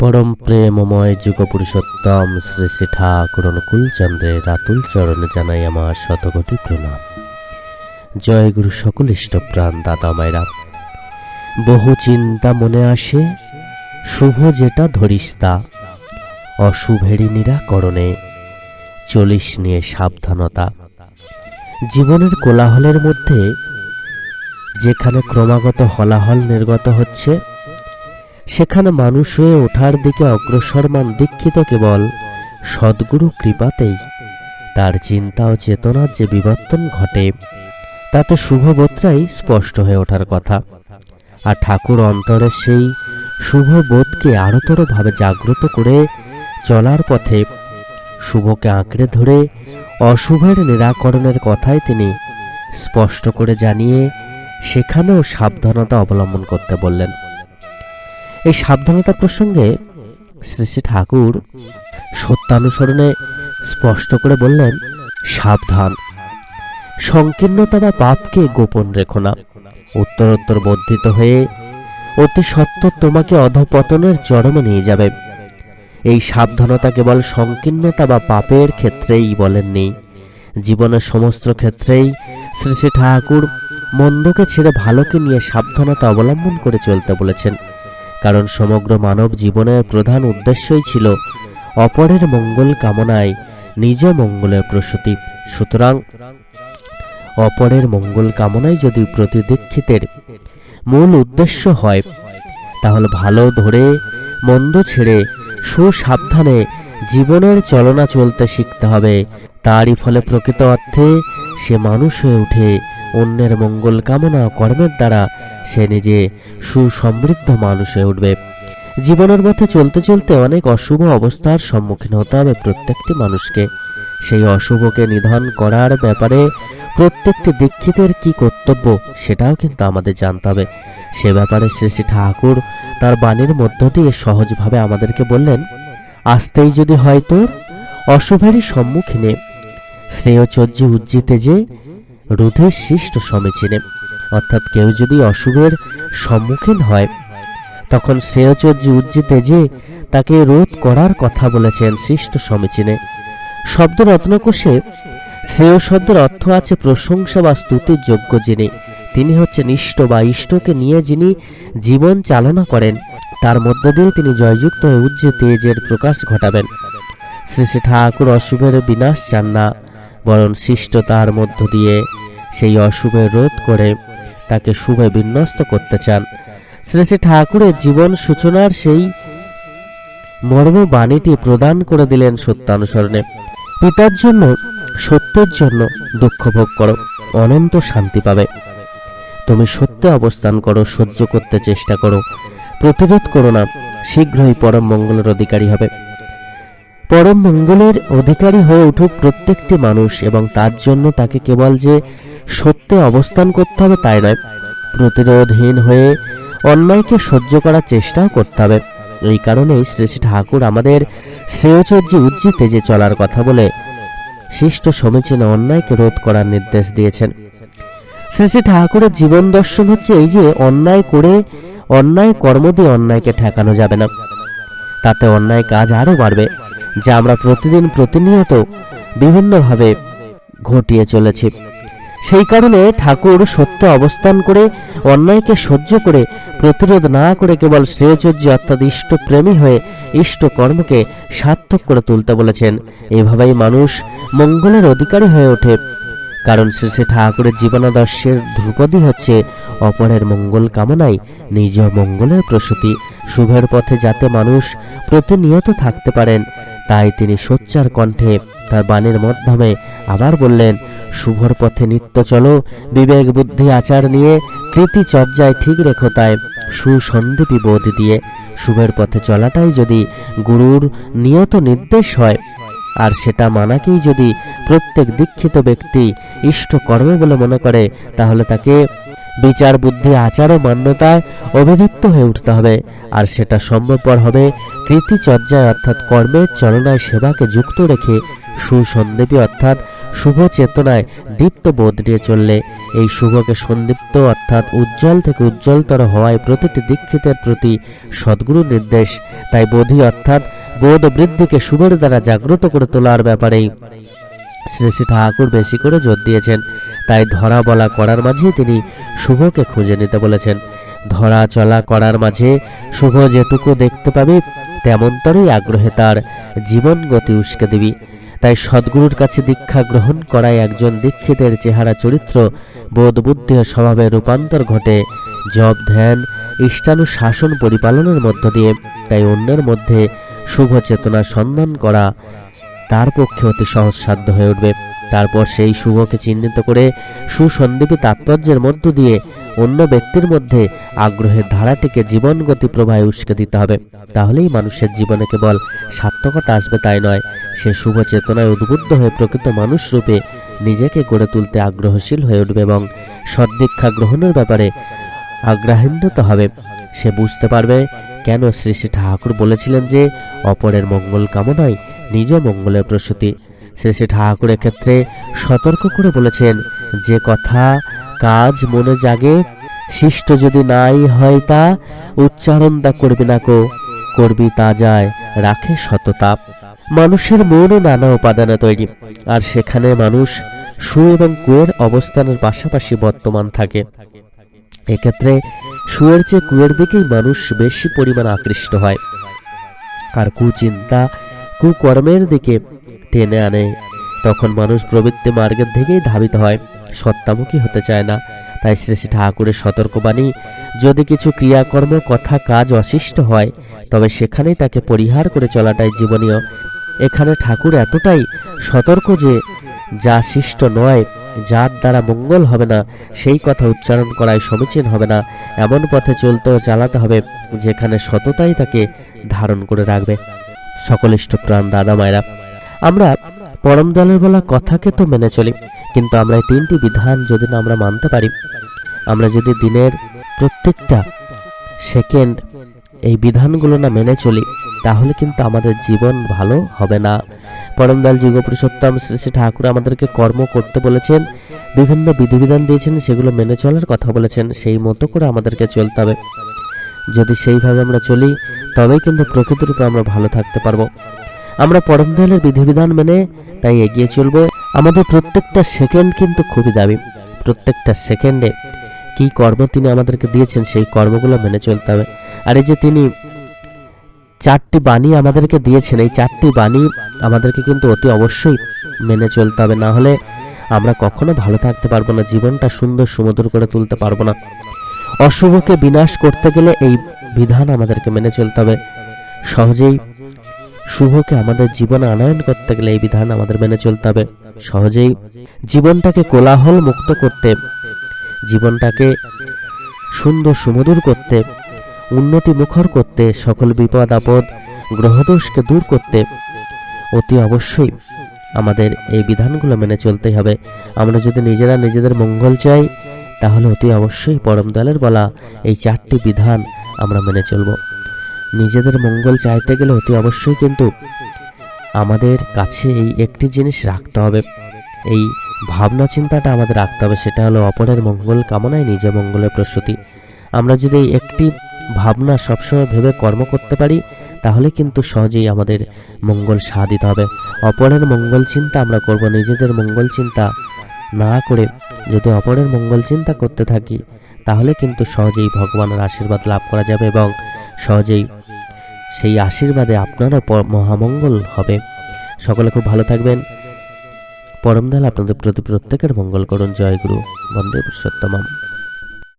পরম প্রেমময় যুগ পুরুষোত্তম শ্রী শ্রী ঠাকুর অনুকূল চন্দ্রের রাতুল চরণে জানাই আমার শতকোটি প্রণাম। জয় গুরু সকল ইষ্টপ্রাণ দাদা মায়েরা। বহু চিন্তা মনে আসে, শুভ যেটা ধরিস তা। অশুভেরই নিরাকরণে চলিস নিয়ে সাবধানতা। জীবনের কোলাহলের মধ্যে যেখানে ক্রমাগত হলাহল নির্গত হচ্ছে সেখানে মানুষ হয়ে ওঠার দিকে অগ্রসরমান দীক্ষিত কেবল সদ্গুরু কৃপাতেই। তার চিন্তা ও চেতনার যে বিবর্তন ঘটে, তাতে শুভবোধটাই স্পষ্ট হয়ে ওঠার কথা। আর ঠাকুর অন্তরের সেই শুভবোধকে আরতরভাবে জাগ্রত করে চলার পথে শুভকে আঁকড়ে ধরে অশুভের নিরাকরণের কথাই তিনি স্পষ্ট করে জানিয়ে সেখানেও সাবধানতা অবলম্বন করতে বললেন। এই সাবধানতা প্রসঙ্গে শ্রী শ্রী ঠাকুর সত্যানুসরণে স্পষ্ট করে বললেন, সাবধান। সংকীর্ণতা বা পাপকে গোপন রেখো না। উত্তরোত্তর বর্ধিত হয়ে অতি সত্য তোমাকে অধপতনের চরমে নিয়ে যাবে। এই সাবধানতা কেবল সংকীর্ণতা বা পাপের ক্ষেত্রেই বলেননি। জীবনের সমস্ত ক্ষেত্রেই শ্রী শ্রী ঠাকুর মন্দকে ছেড়ে ভালোকে নিয়ে সাবধানতা অবলম্বন করে চলতে বলেছেন। কারণ সমগ্র মানব জীবনের প্রধান উদ্দেশ্যই ছিল অপরের মঙ্গল কামনায় নিজ মঙ্গলের প্রসূতি। সুতরাং অপরের মঙ্গল কামনায় যদি প্রতিদীক্ষিতের মূল উদ্দেশ্য হয়, তাহলে ভালো ধরে, মন্দ ছেড়ে, সুসাবধানে জীবনের চলনা চলতে শিখতে হবে। তারই ফলে প্রকৃত অর্থে সে মানুষ হয়ে ওঠে। অন্যের মঙ্গল কামনা কর্মের দ্বারা সে নিজে সুসমৃদ্ধ মানুষ হয়ে উঠবে। জীবনের পথে চলতে চলতে অনেক অশুভ অবস্থার সম্মুখীন হতে হবে প্রত্যেকটি মানুষকে। সেই অশুভকে নিধন করার ব্যাপারে প্রত্যেকটি দীক্ষিতের কি কর্তব্য সেটাও কিন্তু আমাদের জানতে হবে। সে ব্যাপারে শ্রী শ্রী ঠাকুর তার বাণীর মধ্য দিয়ে সহজভাবে আমাদেরকে বললেন, আসতেই যদি হয় তোর, অশুভেরই সম্মুখীনে শ্রেয়চর্যে উজ্জিতে যে রুধের শিষ্ট সমীচীনে অর্থাৎ কেউ যদি অশুভের সম্মুখীন হয়, তখন শ্রেয়চর্য উজ্জিতে যে তাকে রোধ করার কথা বলেছেন শিষ্ট সমীচীনে শব্দ রত্নকোষে শ্রেয় শব্দের অর্থ আছে প্রশংসা বা স্তুতির যোগ্য যিনি। তিনি হচ্ছেন ইষ্ট বা ইষ্টকে নিয়ে যিনি জীবন চালনা করেন, তার মধ্য দিয়ে তিনি জয়যুক্ত হয়ে উজ্জে তেজের প্রকাশ ঘটাবেন। শ্রী শ্রী ঠাকুর অশুভের বিনাশ চান না, বরং শিষ্ট তার মধ্য দিয়ে সেই অশুভের রোধ করে তাকে শুভে বিন্যস্ত করতে চান। শ্রী শ্রী ঠাকুরের জীবন সূচনার সেই মর্ম বাণীটি প্রদান করে দিলেন সত্যানুসরণে। পিতার জন্য, সত্যের জন্য দুঃখ ভোগ করো, অনন্ত শান্তি পাবে। তুমি সত্যে অবস্থান করো, সহ্য করতে চেষ্টা করো, প্রতিরোধ করো না, শীঘ্রই পরম মঙ্গলের অধিকারী হবে। পরম মঙ্গলের অধিকারী হয়ে উঠুক প্রত্যেকটি মানুষ এবং তার জন্য তাকে কেবল যে সত্যে অবস্থান করতে হবে তাই নয়, প্রতিরোধহীন হয়ে অন্যায়কে সহ্য করার চেষ্টাও করতে হবে। এই কারণেই শ্রী ঠাকুর আমাদের শ্রেয়চর্যে উজ্জিতে যে চলার কথা বলে শিষ্ট সমীচীনে অন্যায়কে রোধ করার নির্দেশ দিয়েছেন। শ্রী শ্রী ঠাকুরের জীবন দর্শন হচ্ছে এই যে অন্যায় করে অন্যায় কর্ম দিয়ে অন্যায়কে ঠেকানো যাবে না। তাতে অন্যায় কাজ আরও বাড়বে। যা আমরা প্রতিদিন প্রতিনিয়ত বিভিন্নভাবে ঘটিয়ে চলেছি। সেই কারণে ঠাকুর সত্য অবস্থান করে, অন্যায়কে সহ্য করে, প্রতিরোধ না করে কেবল শ্রেয়চর্য অর্থাৎ ইষ্টপ্রেমী হয়ে ইষ্ট কর্মকে সার্থক করে তুলতে বলেছেন। এভাবেই মানুষ মঙ্গলের অধিকারী হয়ে ওঠে। কারণ শ্রী ঠাকুরের জীবনাদর্শের ধ্রুপদী হচ্ছে অপরের মঙ্গল কামনায় নিজ মঙ্গলের প্রসূতি। শুভের পথে যাতে মানুষ প্রতিনিয়ত থাকতে পারেন তাই তিনি সোচ্চার কণ্ঠে তার বাণীর মাধ্যমে আবার বললেন, শুভর পথে নিত্য চলো, বিবেক, বুদ্ধি, আচার নিয়ে কৃতি চর্যায় ঠিক রেখো তাই সুসন্দীপী বোধ দিয়ে। শুভের পথে চলাটাই যদি গুরুর নিয়ত নির্দেশ হয়, আর সেটা মানাকেই যদি প্রত্যেক দীক্ষিত ব্যক্তি ইষ্ট কর্ম বলে মনে করে, তাহলে তাকে বিচার, বুদ্ধি, আচার ও মান্যতায় অভিযুক্ত হয়ে উঠতে হবে। আর সেটা সম্ভবপর হবে কৃতিচর্যায়, অর্থাৎ কর্মের চলনায় সেবাকে যুক্ত রেখে সুসন্দেবী অর্থাৎ শুভ চেতনায় দীপ্ত বোধ নিয়ে চললে এই শুভকে সন্দীপ্ত, অর্থাৎ উজ্জ্বল থেকে উজ্জ্বলতর হওয়ায় প্রতিটি দীক্ষিতের প্রতি সদ্গুরু নির্দেশ। তাই বোধি, অর্থাৎ বোধ বৃদ্ধিকে শুভের দ্বারা জাগ্রত করে তোলার ব্যাপারেই শ্রী শ্রী ঠাকুর বেশি করে জোর দিয়েছেন। তাই ধরা বলা করার মাঝে তিনি শুভকে খুঁজে নিতে বলেছেন। ধরা চলা করার মাঝে শুভ যেটুকু দেখতে পাবে, তেমনতরই আগ্রহে তার জীবন গতি উস্কে দিবি। তাই সদ্গুরুর কাছে দীক্ষা গ্রহণ করায় একজন দীক্ষিতের চেহারা চরিত্র। বোধ বুদ্ধি ও স্বভাবে রূপান্তর ঘটে জব ধ্যান, ইষ্টানুশাসন পরিপালনের মধ্য দিয়ে। তাই অন্যের মধ্যে শুভ চেতনা সন্ধান করা তার পক্ষে অতি সহজসাধ্য হয়ে উঠবে। তারপর সেই শুভকে চিহ্নিত করে সুসন্দীপী তাৎপর্যের মধ্য দিয়ে অন্য ব্যক্তির মধ্যে আগ্রহের ধারাটিকে জীবন গতি প্রবাহে উস্কে দিতে হবে। তাহলেই মানুষের জীবনে কেবল সার্থকতা আসবে তাই নয়, সে শুভ চেতনায় উদ্বুদ্ধ হয়ে প্রকৃত মানুষ রূপে নিজেকে গড়ে তুলতে আগ্রহশীল হয়ে উঠবে এবং সদ্দীক্ষা গ্রহণের ব্যাপারে আগ্রাহিন্বিত হবে। সে বুঝতে পারবে কেন শ্রী শ্রী ঠাকুর বলেছিলেন যে, অপরের মঙ্গল কামনায় নিজ মঙ্গলের প্রসূতি। শ্রী ঠাকুরের ক্ষেত্রে সতর্ক করে বলেছেন, যে কথা কাজ মনে জাগে, শিষ্ট যদি নাই হয় তা উচ্চারণ তা করবি না কো, করবি তা যায়, রাখে সততাপ মানুষের মনও নানা উপাদানে তৈরি, আর সেখানে মানুষ সু এবং কুয়ের অবস্থানের পাশাপাশি বর্তমান থাকে। এক্ষেত্রে সুয়ের চেয়ে কুয়ের দিকেই মানুষ বেশি পরিমাণ আকৃষ্ট হয়। আর কুচিন্তা, কুকর্মের দিকে টেনে আনে। তখন মানুষ প্রবৃত্তি মার্গের দিকেই ধাবিত হয়। সত্তামুখী হতে চায় না। তাই শ্রী শ্রী ঠাকুরের সতর্কবাণী, যদি কিছু ক্রিয়াকর্ম কথা কাজ অশিষ্ট হয়, তবে সেখানেই তাকে পরিহার করে চলাটাই জীবনীয়। এখানে ঠাকুর এতটাই সতর্ক যে, যা শিষ্ট নয়, যার দ্বারা মঙ্গল হবে না, সেই কথা উচ্চারণ করাই সমীচীন হবে না। এমন পথে চলতে ও চালাতে হবে, যেখানে সততাই তাকে ধারণ করে রাখবে। সকল ইষ্টপ্রাণ দাদা মায়েরা আমরা পরম দলের বলা কথাকে তো মেনে চলি, কিন্তু আমরা এই তিনটি বিধান যদি না আমরা মানতে পারি, আমরা যদি দিনের প্রত্যেকটা সেকেন্ড এই বিধানগুলো না মেনে চলি, তাহলে কিন্তু আমাদের জীবন ভালো হবে না। পরমদাল যুগ পুরুষোত্তম শ্রী শ্রী ঠাকুর আমাদেরকে কর্ম করতে বলেছেন, বিভিন্ন বিধিবিধান দিয়েছেন, সেগুলো মেনে চলার কথা বলেছেন, সেই মতো করে আমাদেরকে চলতে হবে। যদি সেইভাবে আমরা চলি, তবেই কিন্তু প্রকৃতিরূপে আমরা ভালো থাকতে পারব। আমরা পরম দয়ালের বিধিবিধান মেনে তাই এগিয়ে চলবো। আমাদের প্রত্যেকটা সেকেন্ড কিন্তু খুবই দাবি প্রত্যেকটা সেকেন্ডে কি কর্ম তিনি আমাদেরকে দিয়েছেন, সেই কর্মগুলো মেনে চলতে হবে। আর এই যে তিনি চারটি বাণী আমাদেরকে দিয়েছেন, এই চারটি বাণী আমাদেরকে কিন্তু অতি অবশ্যই মেনে চলতে হবে। না হলে আমরা কখনো ভালো থাকতে পারব না, জীবনটা সুন্দর সুমধুর করে তুলতে পারব না। অশুভকে বিনাশ করতে গেলে এই বিধান আমাদেরকে মেনে চলতে হবে। সহজেই শুভকে আমাদের জীবনে আনয়ন করতে গেলে এই বিধান আমাদের মেনে চলতে হবে। সহজেই জীবনটাকে কোলাহল মুক্ত করতে, জীবনটাকে সুন্দর সুমধুর করতে উন্নতি মুখর করতে, সকল বিপদ, আপদ, গ্রহদোষকে দূর করতে অতি অবশ্যই আমাদের এই বিধানগুলো মেনে চলতেই হবে। আমরা যদি নিজেরা নিজেদের মঙ্গল চাই, তাহলে অতি অবশ্যই পরম দলের বলা এই চারটি বিধান আমরা মেনে চলব। নিজেদের মঙ্গল চাইতে গেলে অতি অবশ্যই কিন্তু আমাদের কাছে এই একটি জিনিস রাখতে হবে। এই ভাবনা চিন্তাটা আমাদের রাখতে হবে, সেটা হলো অপরের মঙ্গল কামনায় নিজে মঙ্গলের প্রস্তুতি আমরা যদি একটি ভাবনা সবসময় ভেবে কর্ম করতে পারি, তাহলে কিন্তু সহজেই আমাদের মঙ্গল সাধিত হবে। অপরের মঙ্গল চিন্তা আমরা করব, নিজেদের মঙ্গল চিন্তা না করে যদি অপরের মঙ্গল চিন্তা করতে থাকি, তাহলে কিন্তু সহজেই ভগবানের আশীর্বাদ লাভ করা যাবে এবং সহজেই সেই আশীর্বাদে আপনারও মহামঙ্গল হবে। সকলে খুব ভালো থাকবেন। পরমদাল আপনাদের প্রতি প্রত্যেকের মঙ্গল করুন। জয় গুরু। বন্দে পুরুষোত্তমম।